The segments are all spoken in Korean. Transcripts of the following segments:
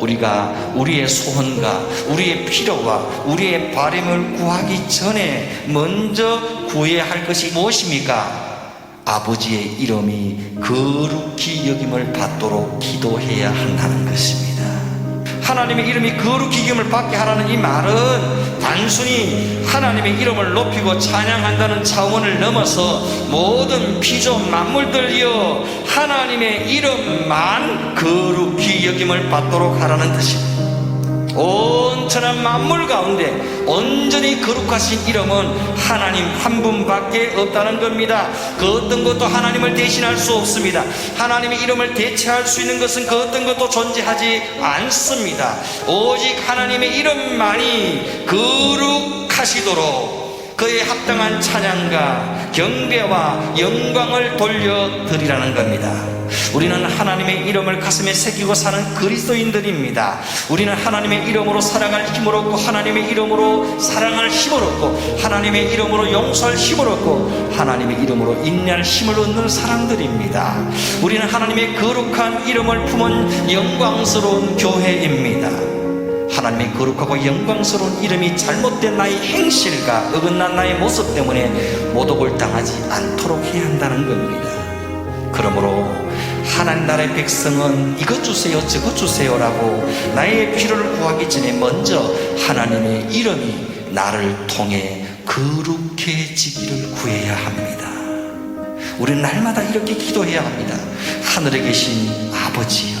우리가 우리의 소원과 우리의 필요와 우리의 바램을 구하기 전에 먼저 구해야 할 것이 무엇입니까? 아버지의 이름이 거룩히 여김을 받도록 기도해야 한다는 것입니다. 하나님의 이름이 거룩히 여김을 받게 하라는 이 말은 단순히 하나님의 이름을 높이고 찬양한다는 차원을 넘어서 모든 피조 만물들이여 하나님의 이름만 거룩히 여김을 받도록 하라는 뜻입니다. 온천한 만물 가운데 온 전히 거룩하신 이름은 하나님 한 분밖에 없다는 겁니다. 그 어떤 것도 하나님을 대신할 수 없습니다. 하나님의 이름을 대체할 수 있는 것은 그 어떤 것도 존재하지 않습니다. 오직 하나님의 이름만이 거룩하시도록 그에 합당한 찬양과 경배와 영광을 돌려드리라는 겁니다. 우리는 하나님의 이름을 가슴에 새기고 사는 그리스도인들입니다. 우리는 하나님의 이름으로 살아갈 힘을 얻고 하나님의 이름으로 사랑할 힘을 얻고 하나님의 이름으로 용서할 힘을 얻고 하나님의 이름으로 인내할 힘을 얻는 사람들입니다. 우리는 하나님의 거룩한 이름을 품은 영광스러운 교회입니다. 하나님의 거룩하고 영광스러운 이름이 잘못된 나의 행실과 어긋난 나의 모습 때문에 모독을 당하지 않도록 해야 한다는 겁니다. 그러므로 하나님 나라의 백성은 이것 주세요 저것 주세요라고 나의 필요를 구하기 전에 먼저 하나님의 이름이 나를 통해 거룩해지기를 구해야 합니다. 우리는 날마다 이렇게 기도해야 합니다. 하늘에 계신 아버지여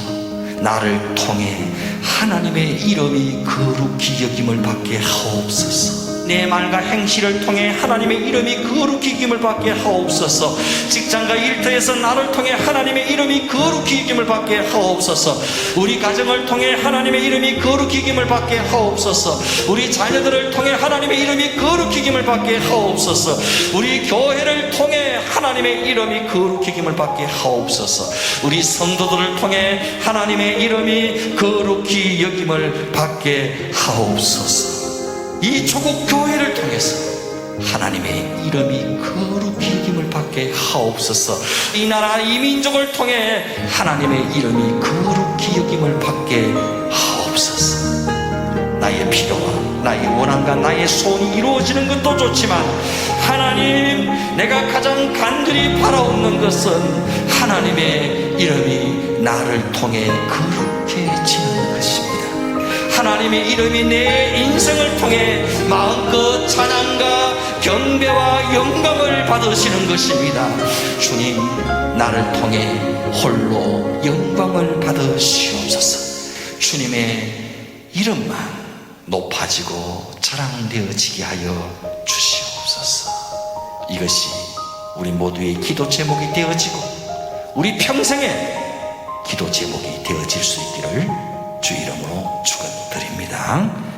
나를 통해 하나님의 이름이 거룩히 여김을 받게 하옵소서. 내 말과 행실을 통해 하나님의 이름이 거룩히 여김을 받게 하옵소서. 직장과 일터에서 나를 통해 하나님의 이름이 거룩히 여김을 받게 하옵소서. 우리 가정을 통해 하나님의 이름이 거룩히 여김을 받게 하옵소서. 우리 자녀들을 통해 하나님의 이름이 거룩히 여김을 받게 하옵소서. 우리 교회를 통해 하나님의 이름이 거룩히 여김을 받게 하옵소서. 우리 성도들을 통해 하나님의 이름이 거룩히 여김을 받게 하옵소서. 이 조국 교회를 통해서 하나님의 이름이 거룩히 여김을 받게 하옵소서. 이 나라 이 민족을 통해 하나님의 이름이 거룩히 여김을 받게 하옵소서. 나의 필요와 나의 원함과 나의 소원이 이루어지는 것도 좋지만 하나님 내가 가장 간절히 바라옵는 것은 하나님의 이름이 나를 통해 것입니다. 하나님의 이름이 내 인생을 통해 마음껏 찬양과 경배와 영광을 받으시는 것입니다. 주님, 나를 통해 홀로 영광을 받으시옵소서. 주님의 이름만 높아지고 자랑되어지게 하여 주시옵소서. 이것이 우리 모두의 기도 제목이 되어지고 우리 평생의 기도 제목이 되어질 수 있기를 주